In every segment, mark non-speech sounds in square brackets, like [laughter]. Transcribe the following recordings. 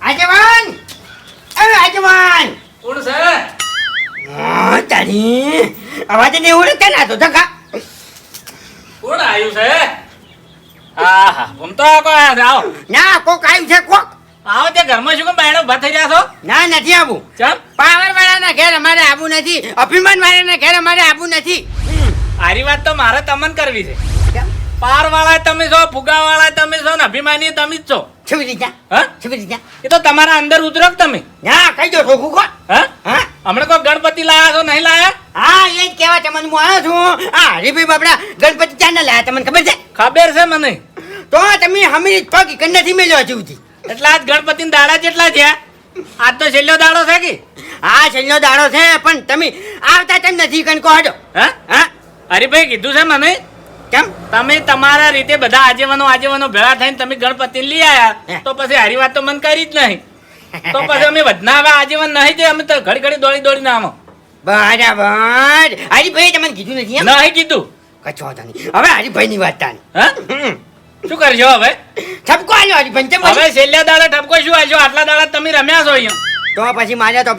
આગેવાન એ આગેવાન કોણ છે? હા, તારી અવાજ ને કે ના? તો ધક્કા કોણ આવ્યું છે? હા તો આ કોઈ આવ્યા છે ના કોક આવ્યું છે કોક. આવો તે ઘરમાં શું કેમ બાયણો ઊભા થઈ રહ્યા છો? ના નથી આવું. ચમ? પાવર વાળાના ઘેર અમારે આવું નથી. અભિમાન વાળાના ઘેર અમારે આવું નથી. આરી વાત તો મારે તમન કરવી છે? પાર વાળા તમે છો ફુગા વાળા તમે છો ને અભિમાની તમે જ છો. છવી રીતના હા? છવી રીતના એ તો તમારા અંદર ઉતરો તમે? ના કઈ દો ઠોકું કોણ? હા? હા? હમણાં કોઈ ગણપતિ લાયા છો નહીં લાયા? હા એ જ કહેવા તમને હું આવ્યો છું. આ હરીભાઈ બાપડા ગણપતિ ચાના લાયા તમને ખબર છે? ખબર છે મને. તો તમે હમી પગ કે નથી મેલ્યો હજુ સુધી. એટલે આજ ગણપતિ દાડા જેટલા થયા આજ તો છેલ્લો દાડો છે કે? હા છેલ્લો દાડો છે પણ તમે આવતા તેમ નથી હડો. હા? હા? હરીભાઈ કીધું છે મને? કેમ? તમે તમારા રીતે બધા આજેવાનો આજેવાનો ભેળા થઈને તમે ગણપતિ લઈ આવ્યા આયા તો પછી હારી વાત તો મન કરી જ નહીં. તો પછી અમે વધના આવા આજેવન નહીં તે અમે તો ઘડી ઘડી દોડી દોડીને આવો. બરાબર. હરીભાઈ તમને કીધું નથી નહીં કીધું. કચો નહીં. હવે હરીભાઈ ની વાત તાની. શું કરજો હવે? ઠપકો આલ્યો હરીભાઈ હવે છેલ્લા દાડા ઠપકો શું આવ્યો આટલા દાડા તમે રમ્યા છો અહીંયા. તો પછી મારે તો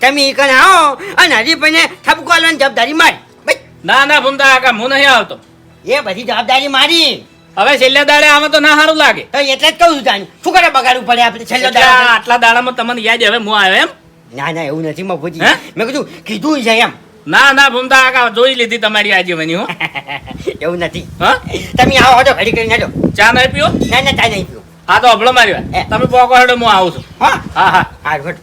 તમે એક આવો અને હરીભાઈ ને ઠપકો આલવાની જવાબદારી મારી. ના ના ભૂમતા કાકા હું નહીં આવતો. એ બધી જવાબદારી મારી. હવે છેલ્લા દાડે આમાં તો ના સારું લાગે. તો એટલે જ કહું છું જાણી શું કરે બગાડવું પડે આપણે છેલ્લા દાડા આટલા દાડામાં તમને યાદ હવે હું આવ્યો એમ? ના ના એવું નથી મફુજી? મેં કીધું કીધું છે એમ. ના ના ભૂમતા કાકા જોઈ લીધી તમારી આજેવાની હો. [laughs] એવું નથી. હ? તમે આવો હજો ઘડી કરીને હજો ચા નહીં પીઓ ના ના ચા નહીં પીઓ હા તો અભળો મારી. વાત તમે પોકો હેડો હું આવું છું. હા? હા હા. હા ગુડ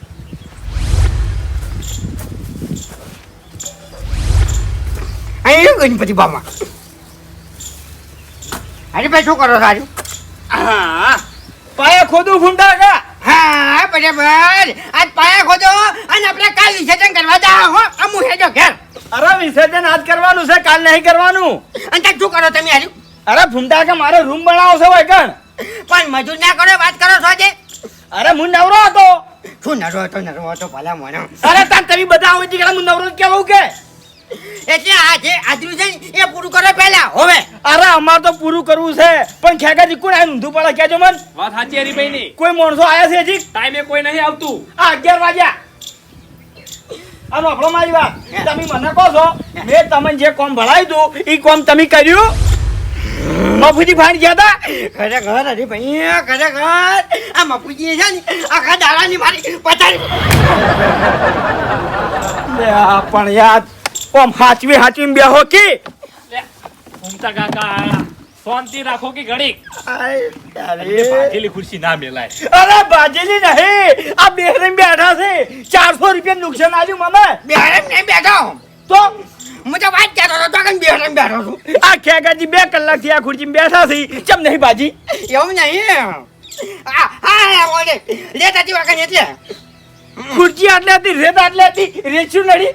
અહીં ગણપતિ બાબા અરે ભાઈ શું કરો સારું હા. પાયા ખોદું ફૂંડા કા? હા બરાબર આજ પાયા ખોદો અને આપણે કાલ વિસર્જન કરવા જાઓ હો. અમુ હેજો ઘેર. અરે વિસર્જન આજ કરવાનું છે કાલ નહીં કરવાનું. અને શું કરો તમે હારું અરે ફૂંડા કે મારે રૂમ બનાવો છે ભાઈ કણ પણ મજૂર ના કરો વાત કરો છો આજે? અરે હું નવરો હતો. શું નરો હતો? નરો હતો ભલા મને. અરે તાર તમે બધા હોય તીકડા હું નવરો કેવું કે? એટલે આ જે આજનું છે એ પૂરું કરો અરે અમાર તો પૂરું કરવું છે. પણ ખેગાજી કોણ આયું ઊંધું પડે? કેજો મન. વાત સાચી હરીભાઈ ની કોઈ માણસો આયા છે હજી? ટાઈમે કોઈ નહીં આવતું. આ અગિયાર વાગ્યા. આનો આપણો મારી વાત. તમે મને કહો છો મેં તમને જે કોમ ભણાવ્યું તું એ કોમ તમે કર્યું? મફુજી ફાડી ગયા હતા? ખરેખર અરે ભાઈ ખરેખર. આ મપુજી છે ને આખા દાડાની મારી પણ યાદ કોમ હાચવી હાચવી બેહો કે? ઘૂમતા કાકા શાંતિ રાખો કે ઘડીક. આય, ખુરશી ના મેલાય. અરે બાજેલી નહીં. આ બેહરીને બેઠા છે. ચારસો રૂપિયા નુકસાન આવ્યું મને બેહરમ નહીં બેઠો તો? હું તો વાત કરતો હતો તો કઈ બેહરમ બેઠો છું? આ ખેગાજી બે કલાકથી આ ખુરશીમાં બેઠા છે. ચમ નહીં બાજી? એવું નહીં આ હા ઓલે. લેતા હતી વખત એટલે? ખુરશી આટલી હતી રેત આટલી હતી. રેચું નડી.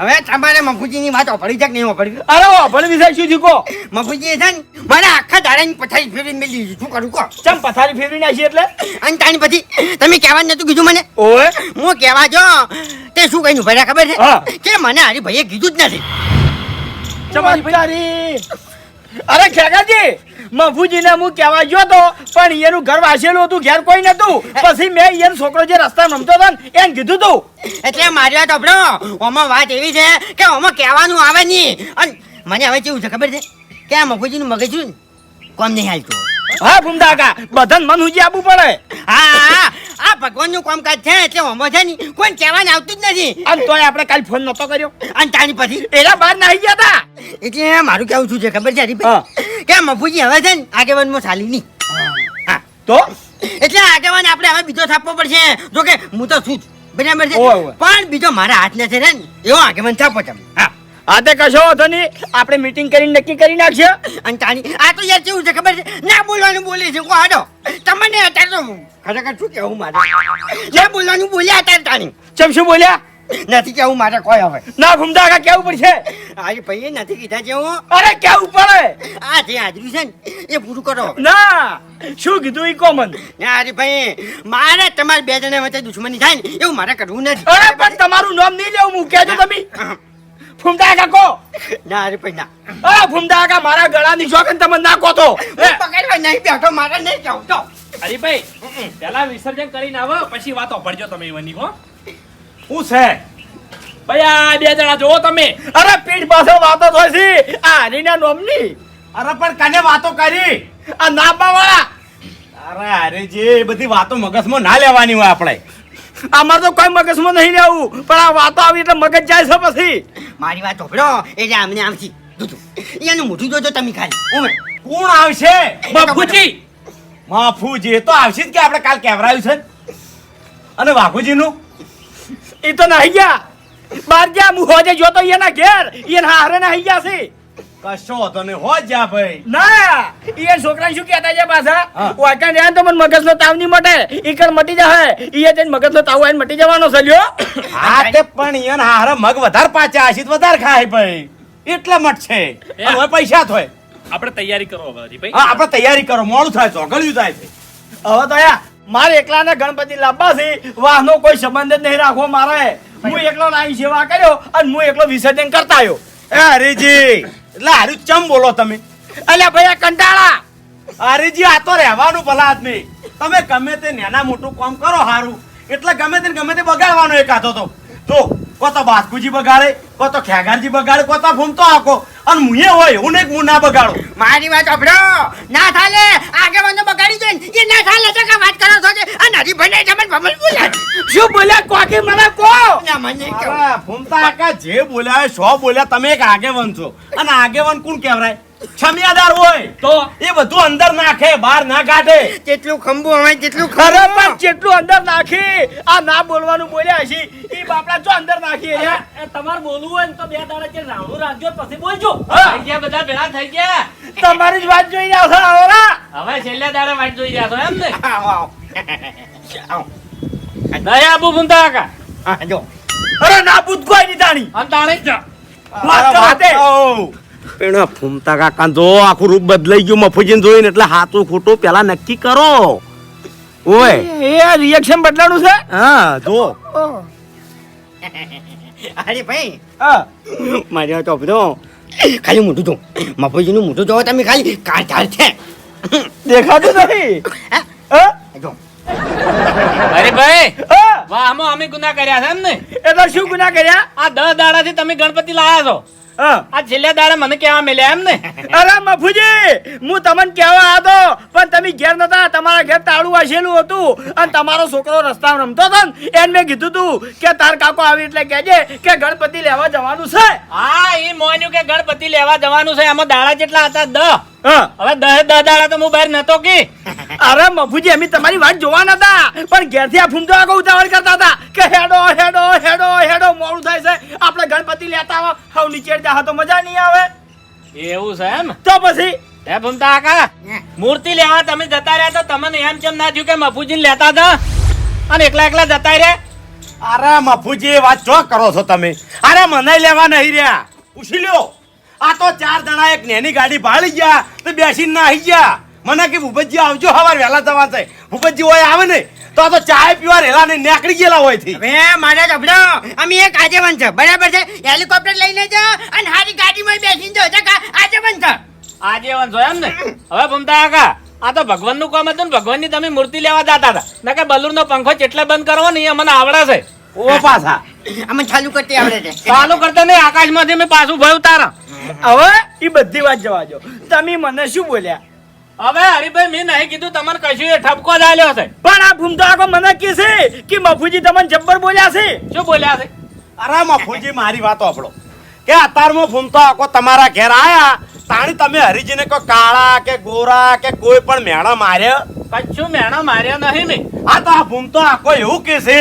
હવે તમારે મફુજીની વાત ઓફળી છે કે નહીં ઓફળી અરે વાપણ વિશે શું જીકો મફુજી છે ને મને આખા દાડાની પથારી ફેરવી મેલી દીધી. શું કરું કો ચમ પથારી ફેરવી નાખી એટલે? અને તાણી પછી તમે કહેવા નતું કીધું મને? ઓએ હું કહેવા જો તે શું કહ્યું ભર્યા ખબર છે? કે મને હારી ભાઈએ કીધું જ નથી. ચમત્કારી અરે ખેગાજી, મફુજીને હું કહેવા ગયો તો, પણ એનું ઘર વાસેલું હતું, ઘેર કોઈ નતું પછી મેં એનો છોકરો જે રસ્તા રમતો હતો ને, એને કીધું તું. એટલે મારી વાત અભડો ઓમાં વાત એવી છે કે ઓમાં કહેવાનું આવે નહીં. અને મને હવે કેવું છે ખબર છે? કે આ મફુજીનું મગજ કોમ નહીં હાલતું. હા ભૂમતા કા બધાને મન હુજી આપવું પડે. હા આ ભગવાનનું કામકાજ છે એટલે ઓમાં છે ની કોઈ કહેવાનું આવતું જ નથી. અને તોય આપણે કાલ ફોન નતો કર્યો. અને તાની પછી? એના બહાર આવી ગયા હતા એટલે મારું કેવું શું છે ખબર છે હરીભાઈ કે મફુજી હવે છે ને આગેવાનમાં ચાલી ની હા. તો? એટલે આગેવાન આપણે હવે બીજો થાપવો પડશે. જો કે હું તો છું જ. બરાબર છે. પણ બીજો મારા હાથ ને છે ને એવો આગેવાન થાપો તમે હા. આ તે કશો હતો નહીં. આપણે મીટિંગ કરીને નક્કી કરી નાખશે અને તાણી આ તો યાર કેવું છે ખબર છે? ના બોલવાનું બોલી છે. હાડો તમને અત્યારે તો ખરેખર શું કેવું મારે? ના બોલવાનું બોલ્યા અત્યારે તાણી ચમ શું બોલ્યા? નથી કેવું મારે કોઈ હવે. ના ભૂમતા કા કેવું પડશે? આજે ભાઈએ નથી કીધા છે હું. અરે કેવું પડે? આ જે હાજરી છે ને એ પૂરું કરો ના શું કીધું ઈ કોમન? ના અરે ભાઈ મારે તમારે બે જણા વચ્ચે દુશ્મની થાય ને એવું મારે કરવું નથી. અરે પણ તમારું નામ નહીં લેવું હું કહેજો તમે. ફૂમતા કાકો ના અરે ભાઈ ના. અરે ફૂમતા કાકા મારા ગળાની શોખન તમે નાખો તો હું પકડવા નહીં બેઠો મારે નહીં જાઉં તો. ભાઈ પેલા વિસર્જન કરીને આવો પછી વાતો પડજો તમે એવાની હો. શું છે? ભાઈ આ બે જણા જોવો તમે. અરે પીઠ પાછો વાતો થાય છે. આ હરીના નોમની? અરે પણ કને વાતો કરી? આ નાબા વાળા? અરે અરે જે એ બધી વાતો મગજમાં ના લેવાની હોય આપણે. અમારે તો કોઈ મગજમાં નહીં રહેવું. પણ આ વાતો આવી એટલે મગજ જાય છે પછી. મારી વાત સાંભળો એટલે આમને આમથી દૂધું એનું મોઢું જોજો તમે ખાલી. ઓમે કોણ આવશે? બાપુજી. માફુજી એ તો આવશે જ કે આપણે કાલ કેવરાયું છે અને બાપુજીનું એ તો નહીં ગયા. બાર ગયા હું હોજે જોતો એના ઘેર. એના હારે નહીં ગયા છે. કશો હતો ને હો જા ભાઈ. ના એ છોકરા શું કહેતા છે પાછા? હા. રહ્યા તો મને મગજનો તાવ નહીં મટે. ઈ મટી જાય એ જઈને મગજનો તાવ આવીને મટી જવાનો સલ્યો હા તે પણ એને હારા મગ વધારે પાચા આશીત તો વધારે ખાય ભાઈ. એટલે મટ છે. હવે પૈસા થોય આપણે તૈયારી કરો હવે ભાઈ. હા આપણે તૈયારી કરો. મોડું થાય ચોગળ્યું થાય છે. હવે તો યા મારે એકલાને ગણપતિ લાવવા છે. વાહનો કોઈ સંબંધ જ નહીં રાખવો મારે. હું એકલો નાઈ સેવા કર્યો અને હું એકલો વિસર્જન કરતા આવ્યો. એ હરીજી એટલે હારું ચમ બોલો તમે? અલ્યા ભાઈ કંટાળા. હરીજી આ તો રહેવાનું ભલા આદમી. તમે ગમે તે નાના મોટું કામ કરો હારું. એટલે ગમે તે ગમે તે બગાડવાનો એક હાથો તો. જો, કો તો બાસ્કુજી બગાડે, કો તો ખેગારજી બગાડે, કો તો આખો અને મુએ હોય હું ને કે હું ના બગાડો. મારી વાત સાંભળો. ના થાલે આગે મને બગાડી દે એ ના થાલે તો કા વાત કરો છો અને હરી નરી ભણે તમને ભમલ બોલ્યા શું બોલે? કોકી મને કો ના મને કહો. ફૂમતા કાકા જે બોલ્યા સો બોલ્યા તમે એક આગેવાન છો. અને આગેવાન કોણ કહેવાય? છમિયાદાર હોય તો? એ બધું અંદર નાખે બહાર ના કાઢે. કેટલું ખંભું હોય કેટલું ખરે પણ કેટલું અંદર નાખી આ ના બોલવાનું બોલ્યા છે. એ બાપડા જો અંદર નાખી તમારે બોલવું હોય ને તો બે દાડા કે રાણું રાખજો પછી બોલજો. ગયા બધા ભેળા થઈ ગયા. તમારી જ વાત જોઈ જાવ છો હવે છેલ્લા દાડે વાત જોઈ જાવ છો એમ ને? આવો આવો. આવો. દયા આબુ ભૂમતા કાકા. જો. અરે ના પૂત કોઈ તાણી. અને તાણે જ વાત અરે, કરો વાત તે. કહું. પણ ફૂમતા કાકા જો આખું રૂપ બદલાઈ ગયું મફુજીને જોઈને એટલે સાચું ખોટું પેલા નક્કી કરો. ઓય. એ રિએક્શન બદલાનું છે? હા જો. અરે ભાઈ હા. મારી વાત ખાલી મોઢું જો મફુજીનું મોઢું જોવો તમે ખાલી કાઢાળ છે. દેખાતું નથી. અરે ભાઈ? વાહ આમાં અમે ગુના કર્યા છે એમ ને એટલે શું ગુના કર્યા? આ દસ દાડાથી તમે ગણપતિ લાયા છો. આ છેલ્લે દાડે મને કેવા મળ્યા એમ ને અરે મફુજી હું તમને કેવા હતો પણ તમે ઘેર નતા તમારા ઘેર તાળું વાસેલું હતું. અને તમારો છોકરો રસ્તા રમતો હતો ને એને મેં કીધું તું કે તાર કાકો આવી એટલે કહેજે કે ગણપતિ લેવા જવાનું છે. હા એ મોન્યું કે ગણપતિ લેવા જવાનું છે આમાં દાડા જેટલા હતા દસ હા હવે દસ દહ દાડા તો હું બહાર નતો કે. [laughs] અરે મફુજી અમે તમારી વાત જોવા નતા. પણ ઘેરથી આ ફૂમતો આગળ ઉતાવળ કરતા હતા કે હેડો હેડો હેડો હેડો મોડું થાય છે. આપણે ગણપતિ લેતા આવો. હવ નીચે જા તો મજા નહીં આવે. એવું છે એમ? તો પછી? હે ફૂમતા આકા મૂર્તિ લેવા તમે જતા રહ્યા તો તમને એમ કેમ ના થયું કે મફુજીને લેતા હતા? અને એકલા એકલા જતા રહ્યા? અરે મફુજી વાત ચો કરો છો તમે? અરે મને લેવા નહીં રહ્યા. પૂછી લ્યો. આ તો ચાર જણા એક નેની ગાડી ભાળી ગયા તો બેસીને ના આવી ગયા. મને કે ભૂપતજી આવજો સવાર વહેલા જવા છે. ભૂપતજી હોય આવે ને તો આ તો ચાય પીવા રેલા ને નીકળી ગયેલા હોયથી. હવે મારે જબડો અમે એક આજેવન છે. બરાબર છે? હેલિકોપ્ટર લઈને જાઓ અને હારી ગાડીમાં બેસીને જો જકા આજેવન છે. આજે વંશો એમ ને? હવે ભૂમતા કાકા આ તો ભગવાનનું કામ હતું ને ભગવાનની તમે મૂર્તિ લેવા જતા હતા. ના કે બલૂરનો પંખો જેટલે બંધ કરવો ને એ મને આવડે છે. ઓ પાછા. અમે ચાલુ કરતી આવડે છે. ચાલુ કરતા નહીં આકાશમાંથી મેં પાછું ભયું તારા. હવે એ બધી વાત જવા દો તમે મને શું બોલ્યા? હવે હરીભાઈ મેં નહીં કીધું તમારે કશું એ ઠપકો જ છે. પણ આ ફૂમતો આખો મને કે છે કે મફુજી તમને જબ્બર બોલ્યા છે? શું બોલ્યા છે? અરે મફુજી મારી વાત આપણો કે અત્યારમાં ફૂમતો આખો તમારા ઘેર આયા તાણી તમે હરીજીને કોઈ કાળા કે ગોરા કે કોઈ પણ મેણા માર્યા? કશું મેણા માર્યા નહીં મેં. આ તો આ ભૂમતો આખો એવું કે છે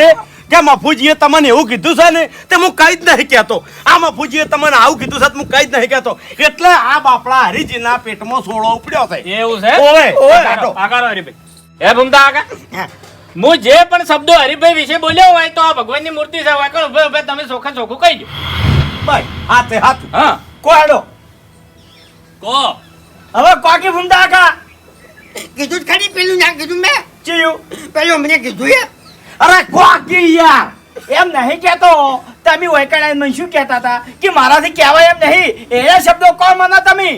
કે મફુજીએ તમને એવું કીધું છે ને તે હું કઈ જ નહીં કહેતો. આ મફુજીએ તમને આવું કીધું છે હું કઈ જ નહીં કહેતો. એટલે આ બાપડા હરીજીના પેટમાં સોળો ઉપડ્યો છે. એવું છે? ઓવે ઓવે. આગળ હરીભાઈ. હે ભૂમતા કાકા હું. જે પણ શબ્દો હરીભાઈ વિશે બોલ્યો હોય તો આ ભગવાનની મૂર્તિ છે હોય ઉભે ઉભે તમે ચોખા ચોખ્ખું કહી દો. ભાઈ હાથે હાથ. હા. કોડો કો. હવે કોકી ફૂમતા આગા કીધું જ ખરી પેલું ના કીધું મેં. ચિયું. પેલું મને કીધું એ. અરે કોકી યાર. એમ નહીં કેતો તમે વૈકણાઈ મને શું કહેતા હતા? કે મારાથી કહેવાય એમ નહીં. એના શબ્દો કોણ મને તમે?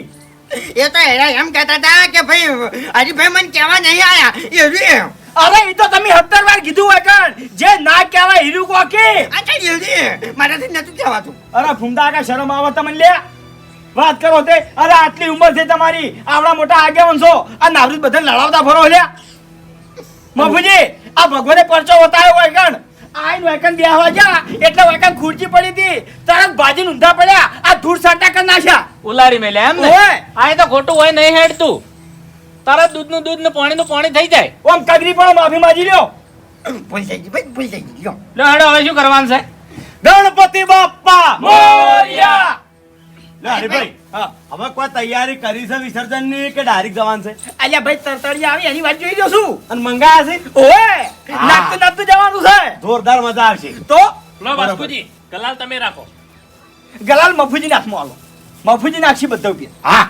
એ તો એરા એમ કહેતા હતા કે ભાઈ હરીભાઈ મને કહેવા નહીં આયા. એવી એમ. અરે એ તો તમે સત્તર વાર કીધું હોય કણ. જે ના કહેવાય હીરું કોકી અચ્છા એવી મારાથી નતું કહેવાતું. અરે ફૂમતા કા શરમ આવે તમને લે. વાત કરો તે. અરે આટલી ઉંમર છે તમારી. આવડા મોટા આગેવાન છો. આ નાવરી બધા લડાવતા ફરો લ્યા. મફુજી આ ભગવાને પરચો બતાવ્યો વૈકણ કણ આઈન વેકન બેહવા જા એટલે વૈકણ ખુરચી પડી હતી. તરત ભાજી ઊંધા પડ્યા. આ ધૂળ સાટા કરી નાખ્યા. ઉલારી મેલે એમ ને? આય આ તો ખોટું હોય નહીં હેડતું. તરત દૂધનું દૂધ ને પાણીનું પાણી થઈ જાય. ઓમ કગરી પણ માફી માજી લ્યો. ભૂલ થઈ ગઈ ભાઈ ભૂલ થઈ ગઈ. લ્યો. હેડો હવે શું કરવાનું છે? ગણપતિ બાપ્પા. મોરિયા! લે હરીભાઈ હવે કોઈ તૈયારી કરી છે વિસર્જનની કે ડાયરેક્ટ જવાનું છે? અલ્યા ભાઈ તરતડી આવી એની વાત જોઈ છું અને મંગાયા છે? ઓએ. નાખતું નાખતું જવાનું છે. જોરદાર મજા આવશે. તો? લો બાસ્કુજી ગલાલ તમે રાખો. ગલાલ મફુજી નાખમાં આલો મફુજી નાખશી બધા રૂપિયા હા.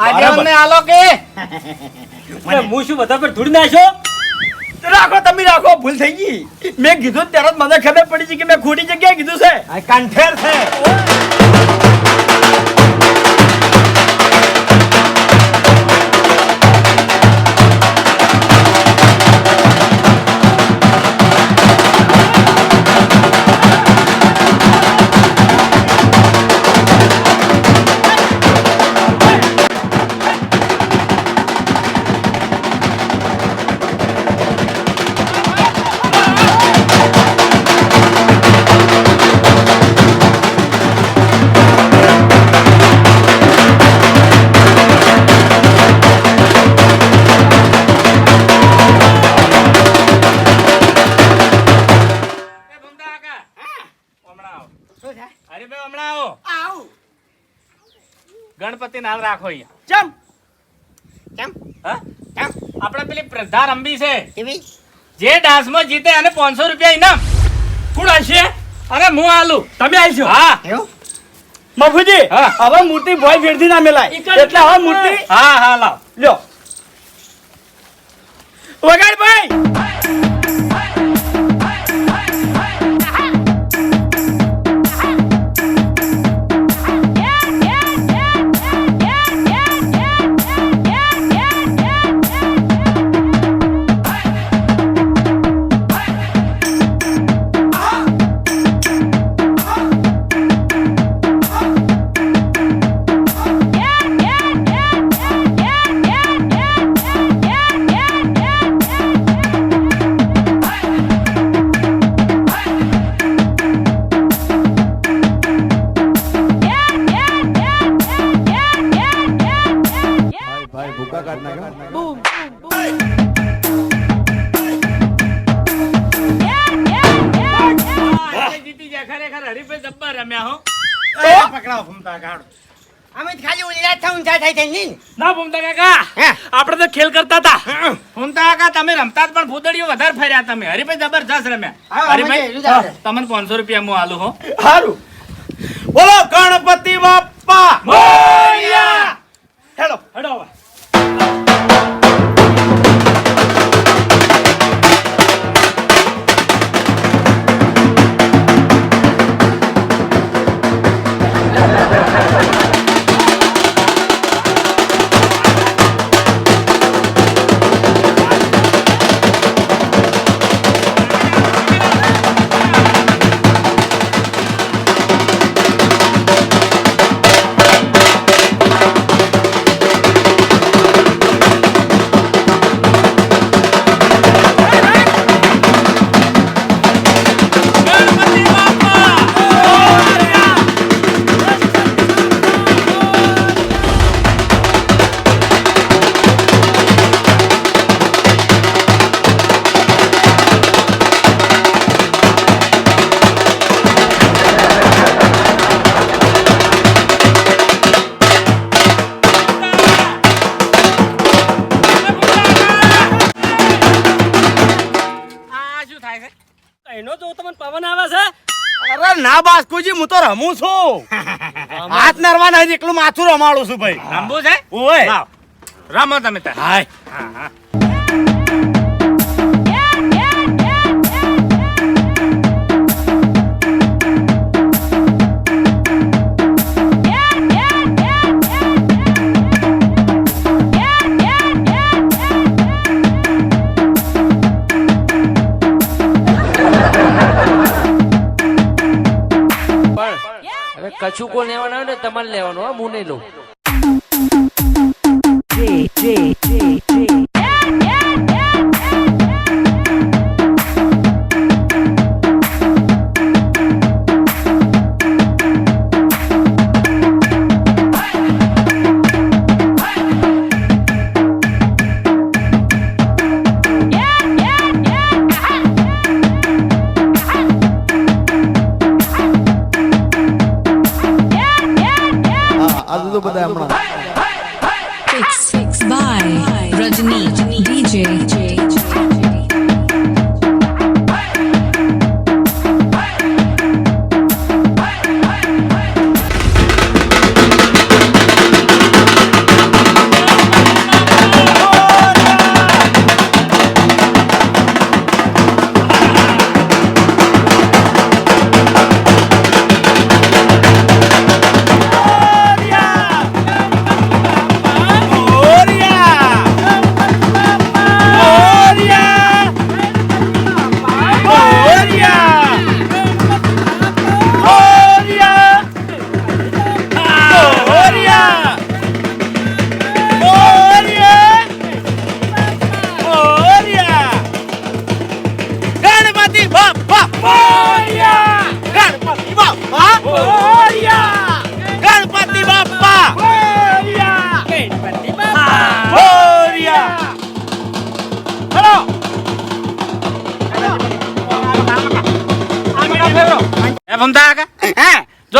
[laughs] મને આલો કે? હું શું બધા પર ધૂળ નાખ્યો? રાખો તમે રાખો ભૂલ થઈ ગઈ. મેં કીધું ત્યારે જ મને ખબર પડી છે કે મેં ખોટી જગ્યાએ કીધું છે. આ કંઠેર છે. નાલ રાખો અહીંયા. ચમ. ચમ. હા? ચમ. આપણે પેલી પ્રધા રંબી છે. કેવી જે ડાન્સમાં જીતે અને પાંચસો રૂપિયા ઇનામ. કોણ હશે અરે હું આલું. તમે આવશો? હા. એવું? મફુજી હવે મૂર્તિ ભોય ફેરથી ના મેલાય. એટલે હવે મૂર્તિ હા હા લાવ. લ્યો. વગાડ ભાઈ. હા, જીતી જાય ખરેખર હરીભાઈ જબ્બર રમ્યા હો. પકડાવો ઘૂમતા કાઢો અમે ખાલી ઓલી થાઉં થાય થાય થાય ના ભૂમતા કાકા આપણે તો ખેલ કરતા હતા. ભૂમતા કાકા તમે રમતા પણ ભૂતળીઓ વધારે ફર્યા તમે. હરીભાઈ જબરજસ્ત રમ્યા. હરીભાઈ. તમને પાંચસો રૂપિયા હું આલું હો. સારું બોલો ગણપતિ બાપા મોરિયા. હેલો. હડો ના હું તો રમું છું. હાથ નરવા નહીં એકલું માથું રમાડું છું ભાઈ. રમવું છે? ઓય. રમો તમે હાય. હા હા. કશું લેવાનો આવે ને તમારે લેવાનું હું નહીં લઉં.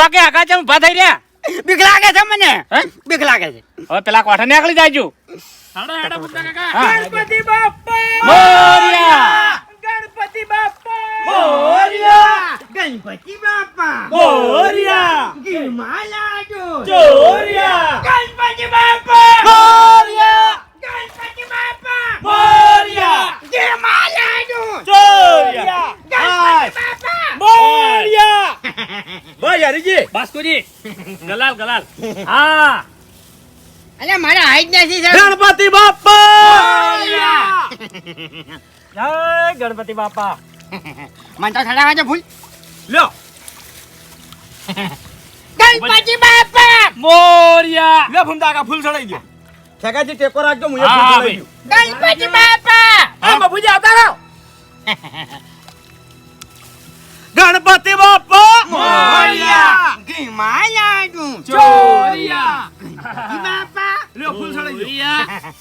જો કે આકા ચમ ઊભા થઈ રહ્યા? બીક લાગે છે મને? હે? બીક લાગે છે. હવે પેલા કોઠા નીકળી જાજો ગણપતિ બાપા મોરિયા! ગણપતિ બાપા મોરિયા! ગણપતિ બાપા મોરયા! ગિરમાલાડો ચોરિયા! ગણપતિ બાપા મોરિયા! ગણપતિ બાપા મોરયા! ગિરમાલાડો ચોરિયા ગણપતિ બાપા મોરયા ભાઈ હરીજી બાસ્કુજી ગલાલ ગલાલ. હા. અલે મારા હાઈટ નથી સર ગણપતિ બાપા! જય ગણપતિ બાપા. મન તો થડાવા છે ભૂલ. લ્યો. ગણપતિ બાપા! મોરિયા. લે ફૂમતા કાકા ફૂલ ચડાઈ દો ઠેકાજી ટેકો રાખજો હું એ ફૂલ ભાઈ. દઉં ગણપતિ બાપા! હા બાપુજી આવતા રહો. ગણપતિ બાપ્પા મોરયા ગિરમાલાડો ચોરિયા! બાપા લ્યો ફૂલ દો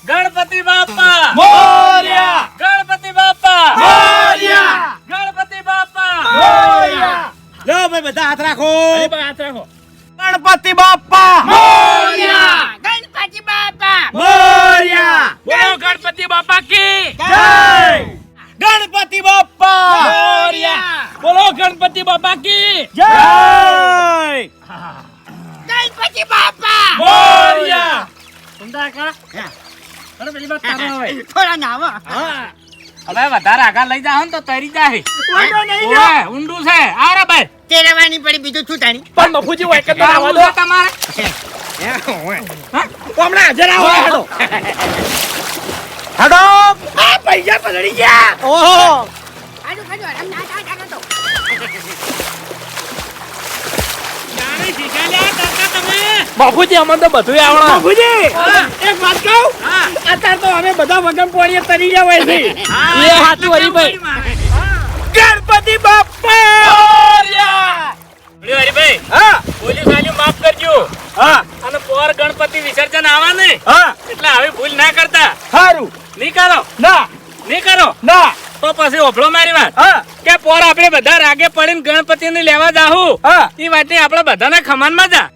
ગણપતિ બાપા! મોરયા ગણપતિ બાપા! મોરયા ગણપતિ બાપા! મોરયા લો ભાઈ બધા હાથ રાખો. હાથ રાખો. ગણપતિ બાપ્પા મોરયા ગણપતિ બાપા. મોરયા બોલો ગણપતિ બાપા કી? જય! ગણપતિ બાપ્પા મોરયા બોલો ગણપતિ બાપા કી? જય! ગણપતિ બાપા! મોરયા સુંદર કા અરે પેલી વાત કરો હવે થોડા નાવા હવે વધારે આગળ લઈ જાઓ ને તો તરી જાય ઓય, ઊંડું છે. આરે ભાઈ. તેરવાની પડી બીજું શું તાણી? પણ બફુજી હોય કે આ ઊંડું તમારે. હમણાં હાજર આવો હેડો. હેડો. આ પૈસા પલળી ગયા. ઓહો આડું ખાજો આરામ. ના બાપુજી અમને તો બધું આવડે બાપુજી! એક વાત કહું? અત્યારે તો અમે બધા વગન પોણીએ તરી ગયા હોય છે. એ હાથું હરીભાઈ ગણપતિ બાપા! હરીભાઈ હા. પોલીસ વાળી માફ કરજો. હા. અને પોર ગણપતિ વિસર્જન આવા ને હા. એટલે આવી ભૂલ ના કરતા. સારું નહીં કરો. ના. નહીં કરો. ના. તો પછી ઓભળો. આપણે બધા રાગે પડીને ગણપતિને લેવા જાહું. હા. એ વાતની આપણે બધાના ખમાનમાં જા.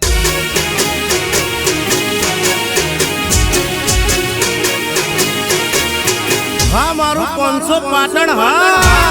હા મારું પાંચસો પાટણ હા.